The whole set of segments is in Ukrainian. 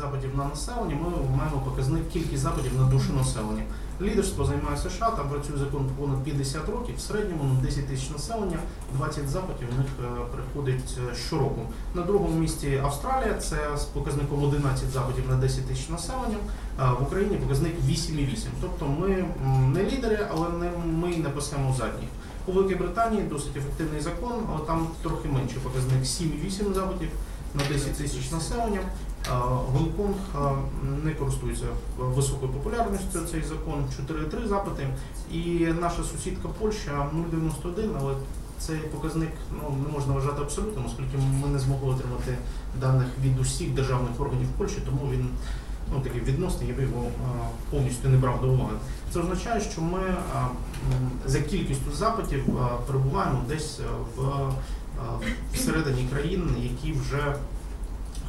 запитів на населення, ми маємо показник кількість запитів на душу населення. Лідерство займає США, там працює закон понад 50 років, в середньому на 10 тисяч населення, 20 запитів у них е, приходить е, щороку. На другому місці Австралія, це з показником 11 запитів на 10 тисяч населення. А В Україні показник 8,8. Тобто ми не лідери, але не ми не пасемо задніх. У Великій Британії досить ефективний закон, але там трохи менше показник 7,8 запитів на 10 тисяч населення. Гонконг не користується високою популярністю цей закон 4,3 запити. І наша сусідка Польща 0,91, але цей показник ну, не можна вважати абсолютним, оскільки ми не змогли отримати даних від усіх державних органів Польщі, тому він ну, такий відносний, я би його повністю не брав до уваги. Це означає, що ми за кількістю запитів перебуваємо десь в всередині країн, які вже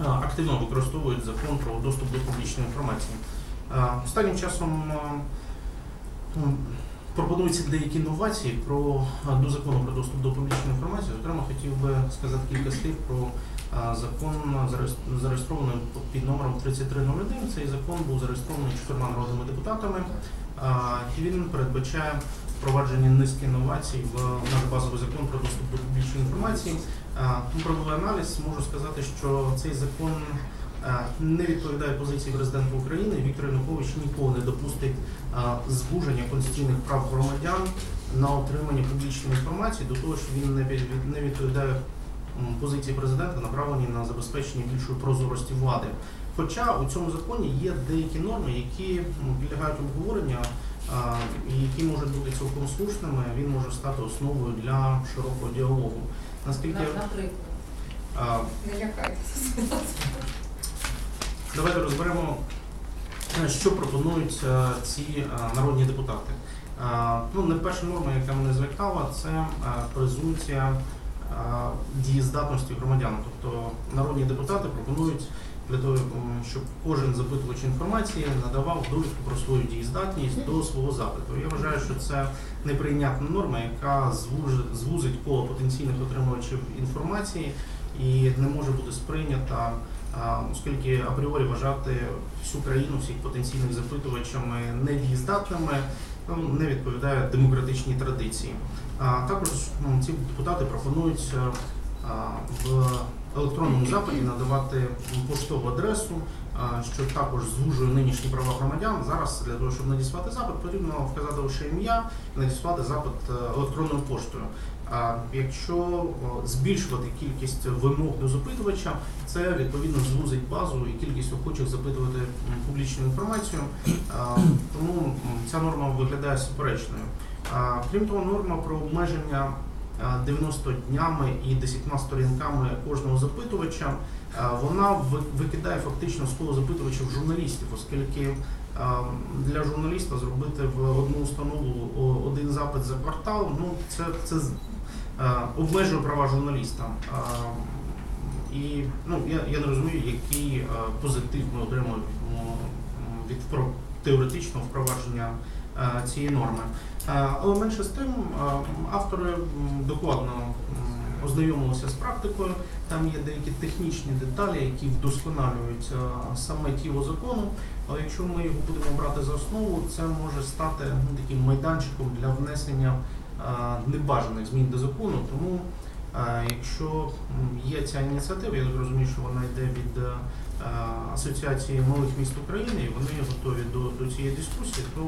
активно використовують закон про доступ до публічної інформації. Останнім часом пропонуються деякі інновації про до закону про доступ до публічної інформації. Зокрема, хотів би сказати кілька слів про закон зареєс- зареєстрований під номером 3301. Цей закон був зареєстрований чотирма народними депутатами. Він передбачає впровадження низки інновацій в наш базовий закон про доступ до публічної інформації. А, ну, Провели аналіз, можу сказати, що цей закон не відповідає позиції президента України. Віктор Янукович ніколи не допустить збуження конституційних прав громадян на отримання публічної інформації до того, що він не від- відповідає позиції президента, направлені на забезпечення більшої прозорості влади. Хоча у цьому законі є деякі норми, які підлягають обговорення і які можуть бути цілком слушними, він може стати основою для широкого діалогу. Наскільки Наприклад, не лякайтеся. Давайте розберемо, е, що пропонують е, ці е, народні депутати. Ну, не перша норма, яка мене звертала, це презумпція дієздатності громадян. Тобто народні депутати пропонують для того, щоб кожен запитувач інформації надавав довідку про свою дієздатність до свого запиту. Я вважаю, що це неприйнятна норма, яка звузить коло потенційних отримувачів інформації і не може бути сприйнята оскільки апріорі вважати всю країну, всіх потенційних запитувачами недієздатними, не відповідає демократичній традиції. А також ну, ці депутати пропонують е, в електронному запиті надавати поштову адресу, що також звужує нинішні права громадян. Зараз для того, щоб надіслати запит, потрібно вказати лише ім'я і надіслати запит е, електронною поштою. Якщо збільшувати кількість вимог до запитувача, це відповідно звузить базу і кількість охочих запитувати публічну інформацію. Тому ця норма виглядає суперечною. Крім того, норма про обмеження а, 90 днями і 10 сторінками кожного запитувача, вона викидає фактично з коло запитувачів журналістів, оскільки для журналіста зробити в одну установу один запит за квартал, ну це, це обмежує права журналіста. Е, І ну, я, я не розумію, який е, позитив ми отримуємо від теоретичного впровадження е, цієї норми. Е, Але менше з тим, е, автори докладно ознайомилися з практикою. Там є деякі технічні деталі, які вдосконалюють е, саме тіло закону. Але якщо ми його будемо брати за основу, це може стати ну, таким майданчиком для внесення е, небажаних змін до закону. Тому, якщо є ця ініціатива, я розумію, що вона йде від е, Асоціації малих міст України, і вони готові до, до цієї дискусії, то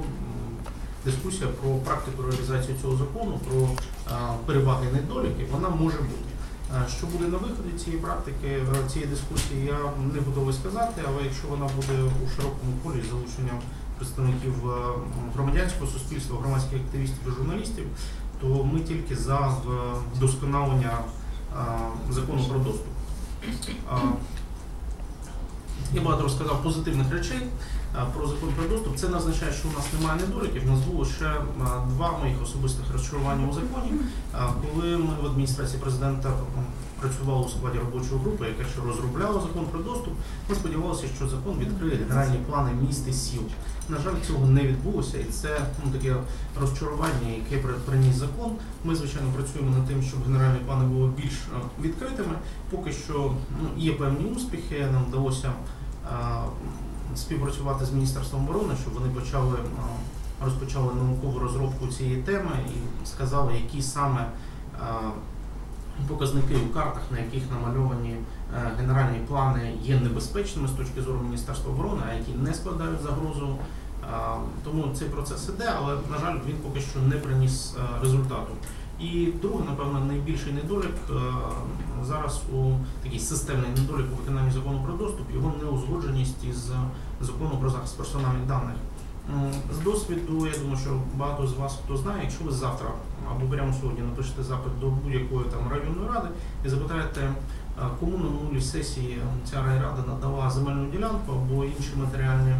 дискусія про практику реалізації цього закону, про е, переваги і недоліки, вона може бути. Е, Що буде на виході цієї практики, цієї дискусії, я не готовий сказати, але якщо вона буде у широкому полі з залученням представників громадянського суспільства, громадських активістів і журналістів, то ми тільки за вдосконалення е, закону про доступ. Е, Я багато розказав позитивних речей е, про закон про доступ. Це не означає, що у нас немає недоліків. У нас було ще е, два моїх особистих розчарування у законі. Е, Коли ми в адміністрації президента працювали у складі робочої групи, яка ще розробляла закон про доступ, ми сподівалися, що закон відкриє генеральні плани міст і сіл. На жаль, цього не відбулося, і це ну, таке розчарування, яке при- приніс закон. Ми, звичайно, працюємо над тим, щоб генеральні плани були більш е, відкритими. Поки що ну, є певні успіхи. Нам вдалося е, співпрацювати з Міністерством оборони, щоб вони почали розпочали наукову розробку цієї теми і сказали, які саме показники у картах, на яких намальовані е, генеральні плани, є небезпечними з точки зору Міністерства оборони, а які не складають загрозу. Тому цей процес іде, але на жаль, він поки що не приніс е, результату. І другий, напевно, найбільший недолік е, зараз у такий системний недолік у виконанні закону про доступ, його неузгодженість із законом про захист персональних даних. З досвіду, я думаю, що багато з вас хто знає, якщо ви завтра або прямо сьогодні напишете запит до будь-якої там районної ради і запитаєте, е, кому на минулій сесії ця райрада надала земельну ділянку або інші матеріальні, е,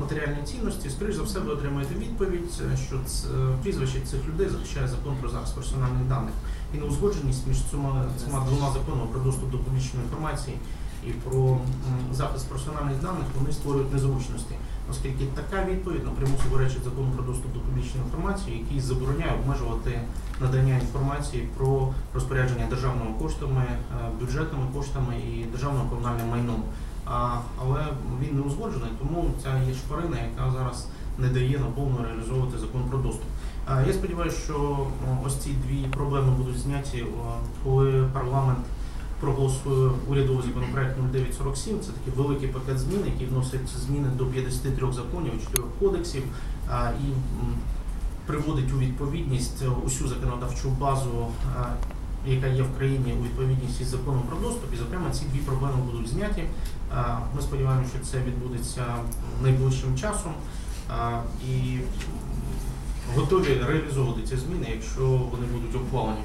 матеріальні цінності, скоріш за все, ви отримаєте відповідь, е, що ц- прізвище цих людей захищає закон про захист персональних даних і неузгодженість між цими, цими двома законами про доступ до публічної інформації і про захист персональних даних вони створюють незручності, оскільки така відповідь напряму суперечить закону про доступ до публічної інформації, який забороняє обмежувати надання інформації про розпорядження державними коштами, е, бюджетними коштами і державним комунальним майном. А, але він не узгоджений, тому ця є шпарина, яка зараз не дає наповно реалізовувати закон про доступ. А, Я сподіваюся, що ось ці дві проблеми будуть зняті, коли парламент проголосує урядовий законопроект 0947. Це такий великий пакет змін, який вносить зміни до 53 законів, 4 кодексів а, і приводить у відповідність усю законодавчу базу, яка є в країні у відповідність із законом про доступ. І, зокрема, ці дві проблеми будуть зняті. Ми сподіваємося, що це відбудеться найближчим часом. І готові реалізовувати ці зміни, якщо вони будуть ухвалені.